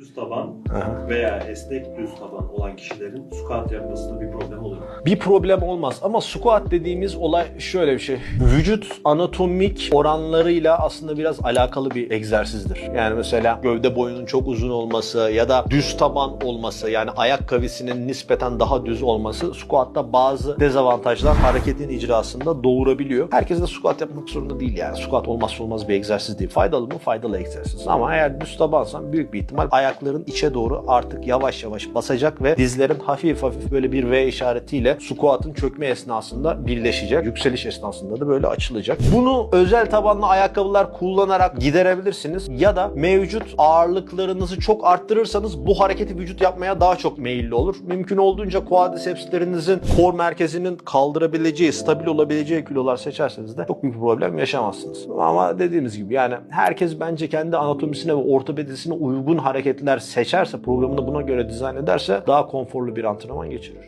düz taban Aha. veya esnek düz taban olan kişilerin squat yapmasında bir problem olur mu? Bir problem olmaz ama squat dediğimiz olay şöyle bir şey. Vücut anatomik oranlarıyla aslında biraz alakalı bir egzersizdir. Yani mesela gövde boyunun çok uzun olması ya da düz taban olması yani ayak kavisinin nispeten daha düz olması squatta bazı dezavantajlar hareketin icrasında doğurabiliyor. Herkes de squat yapmak zorunda değil yani. Squat olmazsa olmaz bir egzersiz değil. Faydalı mı? Faydalı egzersiz. Ama eğer düz tabansan büyük bir ihtimal ayakların içe doğru artık yavaş yavaş basacak ve dizlerin hafif hafif böyle bir V işaretiyle squat'ın çökme esnasında birleşecek. Yükseliş esnasında da böyle açılacak. Bunu özel tabanlı ayakkabılar kullanarak giderebilirsiniz ya da mevcut ağırlıklarınızı çok arttırırsanız bu hareketi vücut yapmaya daha çok meyilli olur. Mümkün olduğunca quadricepslerinizin kor merkezinin kaldırabileceği, stabil olabileceği kilolar seçerseniz de çok büyük bir problem yaşamazsınız. Ama dediğimiz gibi yani herkes bence kendi anatomisine ve ortopedisine uygun hareketler seçerse, programını buna göre dizayn ederse daha konforlu bir antrenman geçirir.